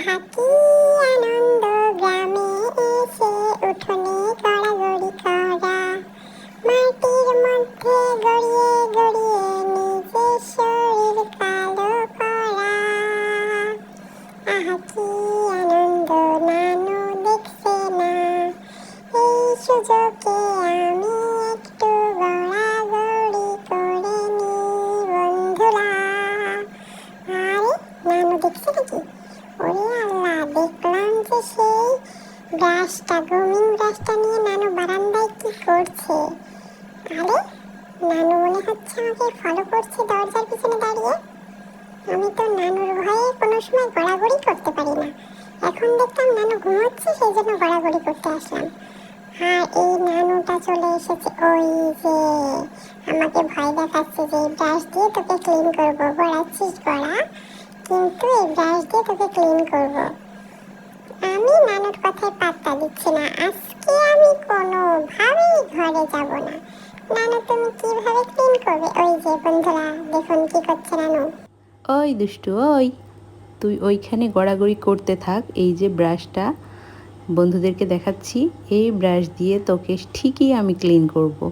কি আনন্দ গ্রামে এসে উঠোনে গড়াগড়ি করা। মাটির মধ্যে গড়িয়ে গড়িয়ে নিজের শরীর কালো করা। আহা আনন্দ, নানু দেখছে না। এই সুযোগে সেই ব্রাশটা গ্রুমিং ব্রাশটা নিয়ে নানু বারান্দায় কি করছে? আরে, নানু মনে হচ্ছে আমাকে ফলো করছে দরজার পিছনে দাঁড়িয়ে। আমি তো নানুর ভয়ে কোনো সময় গড়াগড়ি করতে পারি না। এখন দেখলাম নানু ঘুমোচ্ছে, সেই জন্য গড়াগড়ি করতে আসলাম। আর এই নানুটা চলে এসেছে ওই যে, আমাকে ভয় দেখাচ্ছে যে এই ব্রাশ দিয়ে তোকে ক্লিন করব। গড়াচ্ছিস গড়া, কিন্তু এই ব্রাশ দিয়ে তোকে ক্লিন করব। আমি নানুর কথায় পাত্তা দিচ্ছি না। আজকে আমি কোনোভাবেই ঘরে যাব না। নানু, তুমি কীভাবে ক্লিন করবে? ওই যে বন্ধুরা, দেখুন কি করছে নানু। ওই দুষ্টু, ওই। তুই ওইখানে গড়াগড়ি করতে থাক, এই যে ব্রাশটা বন্ধুদেরকে দেখাচ্ছি, এই ব্রাশ দিয়ে তোকে ঠিকই আমি ক্লিন করব।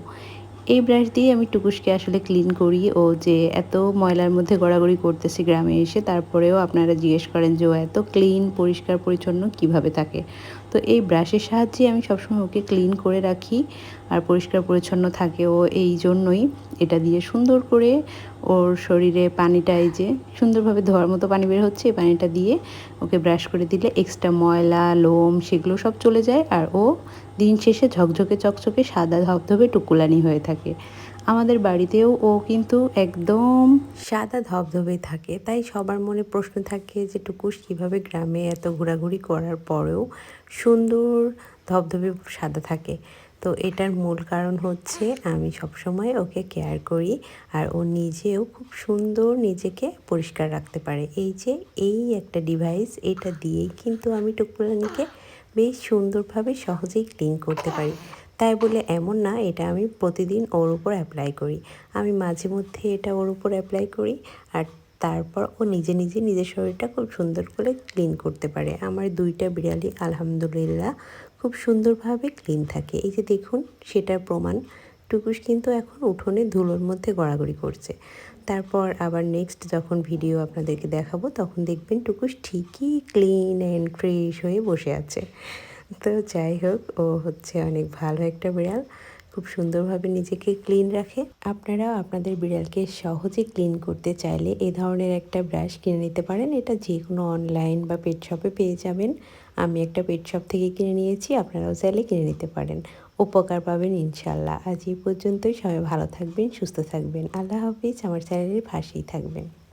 এই ব্রাশ দিয়ে আমি টুকুসকে আসলে ক্লিন করি। ও যে এত ময়লার মধ্যে গড়াগড়ি করতেছে গ্রামে এসে, তারপরেও আপনারা জিজ্ঞেস করেন যে ও এত ক্লিন পরিষ্কার, পরিচ্ছন্ন কীভাবে থাকে? তো এই ব্রাশের সাহায্যে আমি সবসময় ওকে ক্লিন করে রাখি আর পরিষ্কার পরিচ্ছন্ন থাকে ও এই জন্যই এটা দিয়ে সুন্দর করে ওর শরীরে পানিটা এই যে সুন্দরভাবে ধোয়ার মতো পানি বের হচ্ছে, এই পানিটা দিয়ে ওকে ব্রাশ করে দিলে এক্সট্রা ময়লা, লোম সেগুলো সব চলে যায় আর ও দিন শেষে ঝকঝকে চকচকে সাদা ধবধবে টুকুলানি হয়ে থাকে। আমাদের বাড়িতেও ও কিন্তু একদম সাদা ধবধবে থাকে। তাই সবার মনে প্রশ্ন থাকে যে, টুকুস, কীভাবে গ্রামে এত ঘোরাঘুরি করার পরেও সুন্দর ধবধবে সাদা থাকে? তো এটার মূল কারণ হচ্ছে আমি সবসময় ওকে কেয়ার করি আর ও নিজেও খুব সুন্দর নিজেকে পরিষ্কার রাখতে পারে। এই যে, এই একটা ডিভাইস এটা দিয়েই কিন্তু আমি টুকুরানিকে বেশ সুন্দরভাবে সহজেই ক্লিন করতে পারি। তাই বলে এমন না, এটা আমি প্রতিদিন ওর উপর অ্যাপ্লাই করি। আমি মাঝে মধ্যে এটা ওর উপর অ্যাপ্লাই করি আর তারপর ও নিজে নিজে নিজের শরীরটা খুব সুন্দর করে ক্লিন করতে পারে। আমার দুইটা বিড়ালি আলহামদুলিল্লাহ খুব সুন্দরভাবে ক্লিন থাকে। এই যে দেখুন, সেটার প্রমাণ টুকুস কিন্তু এখন উঠোনে ধুলোর মধ্যে গড়াগড়ি করছে। তারপর আবার নেক্সট যখন ভিডিও আপনাদেরকে দেখাবো, তখন দেখবেন টুকুস ঠিকই ক্লিন অ্যান্ড ফ্রেশ হয়ে বসে আছে। তো যাই হোক, ও হচ্ছে অনেক ভালো একটা বিড়াল। খুব সুন্দরভাবে নিজেকে ক্লিন রাখে। আপনারাও আপনাদের বিড়ালকে সহজে ক্লিন করতে চাইলে এই ধরনের একটা ব্রাশ কিনে নিতে পারেন। এটা যে কোনো অনলাইন বা পেট শপে পেয়ে যাবেন। আমি একটা পেট শপ থেকে কিনে নিয়েছি, আপনারাও চাইলে কিনে নিতে পারেন। উপকার পাবেন ইনশাল্লাহ। আজ এই পর্যন্তই। সবাই ভালো থাকবেন, সুস্থ থাকবেন। আল্লাহ হাফিজ। আমার চ্যানেলের পাশেই থাকবেন।